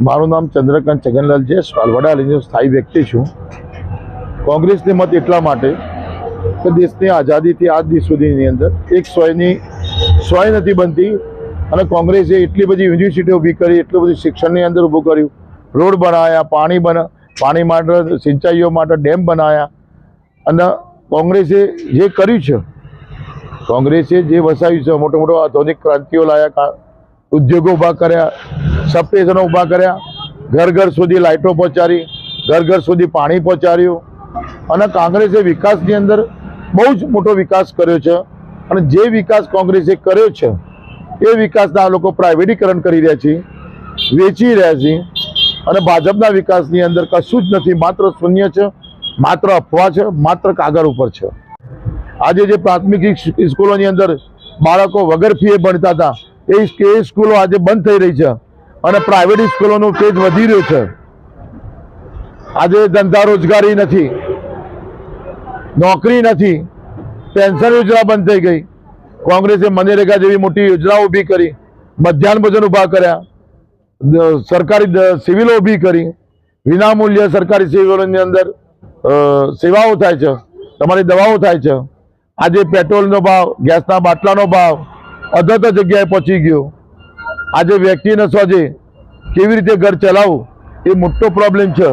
મારું નામ ચંદ્રકાંત છગનલાલ છે. વડાલીનો સ્થાયી વ્યક્તિ છું. કોંગ્રેસને મત એટલા માટે કે દેશની આઝાદીથી આજ દિવસ સુધીની અંદર એક સ્વયની સ્વય નથી બનતી અને કોંગ્રેસે એટલી બધી યુનિવર્સિટીઓ ઊભી કરી, એટલું બધું શિક્ષણની અંદર ઊભું કર્યું. રોડ બનાવ્યા પાણી બના, પાણી માટે, સિંચાઈઓ માટે ડેમ બનાવ્યા અને કોંગ્રેસે જે કર્યું છે, કોંગ્રેસે જે વસાવ્યું છે, મોટો મોટો આધુનિક ક્રાંતિઓ લાયા ઉદ્યોગો ઊભા કર્યા સબસ્ટેશનો ઊભા કર્યા, ઘર ઘર સુધી લાઇટો પહોંચાડી, ઘર ઘર સુધી પાણી પહોંચાડ્યું. અને કોંગ્રેસે વિકાસની અંદર બહુ જ મોટો વિકાસ કર્યો છે. અને જે વિકાસ કોંગ્રેસે કર્યો છે, એ વિકાસના લોકો પ્રાઇવેટીકરણ કરી રહ્યા છે, વેચી રહ્યા છે. અને ભાજપના વિકાસની અંદર કશું જ નથી, માત્ર શૂન્ય છે, માત્ર અફવા છે, માત્ર કાગળ ઉપર છે. આજે જે પ્રાથમિક સ્કૂલોની અંદર બાળકો વગર ફીએ ભણતા હતા એ એ સ્કૂલો આજે બંધ થઈ રહી છે અને પ્રાઇવેટ સ્કૂલોનો પેજ વધી રહ્યો છે. આજે ધંધા રોજગારી નથી, નોકરી નથી, પેન્શન યોજના બંધ થઈ ગઈ. કોંગ્રેસે મનરેગા જેવી મોટી યોજનાઓ ઊભી કરી, મધ્યાહન ભોજન ઊભા કર્યા સરકારી સિવિલો ઊભી કરી, વિનામૂલ્ય સરકારી સિવિલોની અંદર સેવાઓ થાય છે, તમારી દવાઓ થાય છે. આજે પેટ્રોલનો ભાવ, ગેસના બાટલાનો ભાવ અધત જગ્યાએ પહોંચી ગયો. આજે વ્યક્તિને સોજે કેવી રીતે ઘર ચલાવવું એ મોટો પ્રોબ્લેમ છે.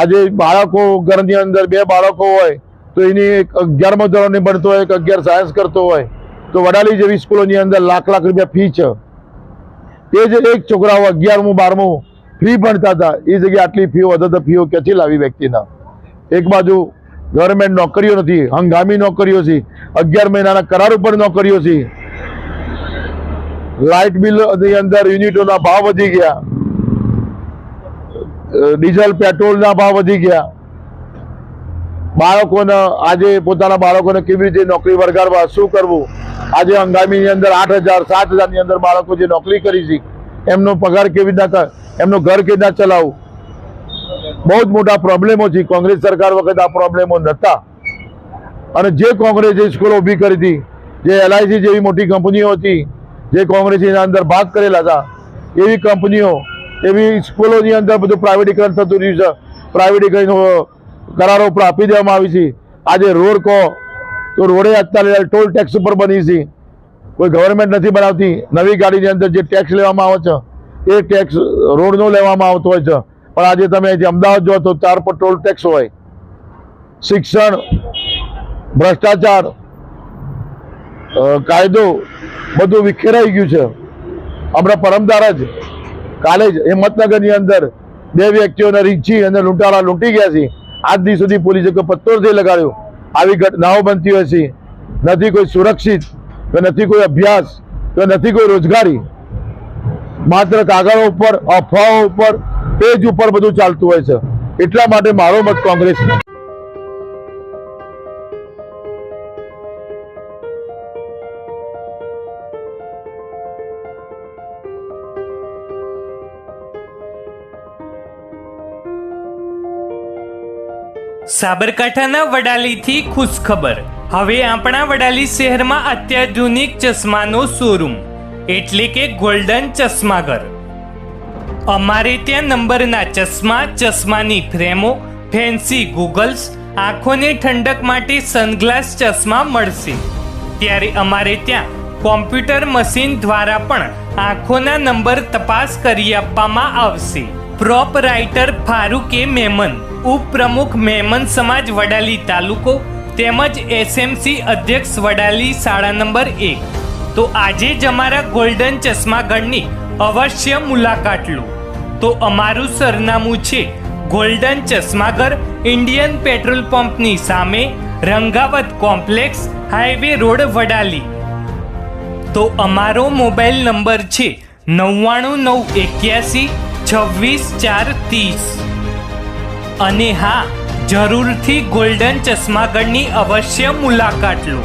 આજે બાળકો ઘરની અંદર બે બાળકો હોય તો એની એક અગિયારમાં ધોરણની ભણતો હોય, એક અગિયાર સાયન્સ કરતો હોય, તો વડાલી જેવી સ્કૂલોની અંદર લાખ લાખ રૂપિયા ફી છે. એ જ એક છોકરાઓ અગિયારમું, બારમું ફી ભણતા હતા. એ જગ્યાએ આટલી ફીઓ વધત ફીઓ ક્યાંથી લાવી વ્યક્તિના? એક બાજુ ગવર્મેન્ટ નોકરીઓ નથી, હંગામી નોકરીઓ છે. અગિયાર મહિનાના કરાર ઉપર નોકરીઓ છે. લાઇટ બિલની અંદર યુનિટોના ભાવ વધી ગયા. ડીઝલ, પેટ્રોલના ભાવ વધી ગયા. બાળકોને, આજે પોતાના બાળકોને કેવી રીતે નોકરી વર્ગાડવા શું કરવું? આજે હંગામીની અંદર આઠ હજાર, સાત હજારની અંદર બાળકો જે નોકરી કરી છે, એમનો પગાર કેવી રીતના એમનું ઘર કેવી રીતના ચલાવવું? બહુ જ મોટા પ્રોબ્લેમો છે. કોંગ્રેસ સરકાર વખત આ પ્રોબ્લેમો નહોતા. અને જે કોંગ્રેસે સ્કૂલો ઊભી કરી હતી, જે એલઆઈસી જેવી મોટી કંપનીઓ હતી જે કોંગ્રેસે એના અંદર ભાગ કરેલા હતા, એવી કંપનીઓ, એવી સ્કૂલોની અંદર બધું પ્રાઇવેટીકરણ થતું રહ્યું છે. પ્રાઇવેટીકરણ કરારો ઉપર આપી દેવામાં આવી છે. આજે રોડ કહો તો રોડે અત્યારે ટોલ ટેક્સ ઉપર બની છે. કોઈ ગવર્મેન્ટ નથી બનાવતી. નવી ગાડીની અંદર જે ટેક્સ લેવામાં આવે છે, એ ટેક્સ રોડનો લેવામાં આવતો હોય છે. પણ આજે તમે જે અમદાવાદ જો તો ચાર પર ટોલ ટેક્સ હોય. શિક્ષણ, ભ્રષ્ટાચાર કાયદો બધું વિખેરાઈ ગયું છે. હમણાં પરમદાર જ કાલે જ હિંમતનગરની અંદર બે વ્યક્તિઓને રીંછી અને લૂંટાળા લૂંટી ગયા છે. આજ દિવસ સુધી પોલીસે કોઈ પત્તો નથી લગાડ્યો. આવી ઘટનાઓ બનતી હોય છે. નથી કોઈ સુરક્ષિત કે નથી કોઈ અભ્યાસ કે નથી કોઈ રોજગારી. માત્ર કાગળો ઉપર, અફવાઓ ઉપર, પેજ ઉપર બધું ચાલતું હોય છે. એટલા માટે મારો મત કોંગ્રેસ સાબરકાંઠાના વડાલીથી ખુશખબર. હવે આપણા વડાલી શહેરમાં અત્યાધુનિક ચશ્માનો શોરૂમ, એટલે કે ગોલ્ડન ચશ્માઘર. અમારે ત્યાં નંબરના ચશ્મા, ચશ્માની ફ્રેમો, ફેન્સી ગૂગલ્સ, આંખોને ઠંડક માટે સનગ્લાસ ચશ્મા મળશે. ત્યારે અમારે ત્યાં કોમ્પ્યુટર મશીન દ્વારા પણ આંખોના નંબર તપાસ કરી આપવામાં આવશે. પ્રોપ રાઇટર ફારૂકે મેમન ઉપપ્રમુખ મેમન સમાજ વડાલી તાલુકો તેમજ એસએમસી અધ્યક્ષ વડાલી શાળા નંબર એક. તો આજે જ અમારા ગોલ્ડન ચશ્માગઢની અવશ્ય મુલાકાત લો. તો અમારું સરનામું છે ગોલ્ડન ચશ્માગર ઇન્ડિયન પેટ્રોલ પંપની સામે Rangavat complex highway road Vadali. તો અમારો મોબાઈલ નંબર છે નવ્વાણું નવ એક્યાસી છવ્વીસ ચાર ત્રીસ. અને હા જરૂરથી ગોલ્ડન ચશ્માગઢની અવશ્ય મુલાકાત લો.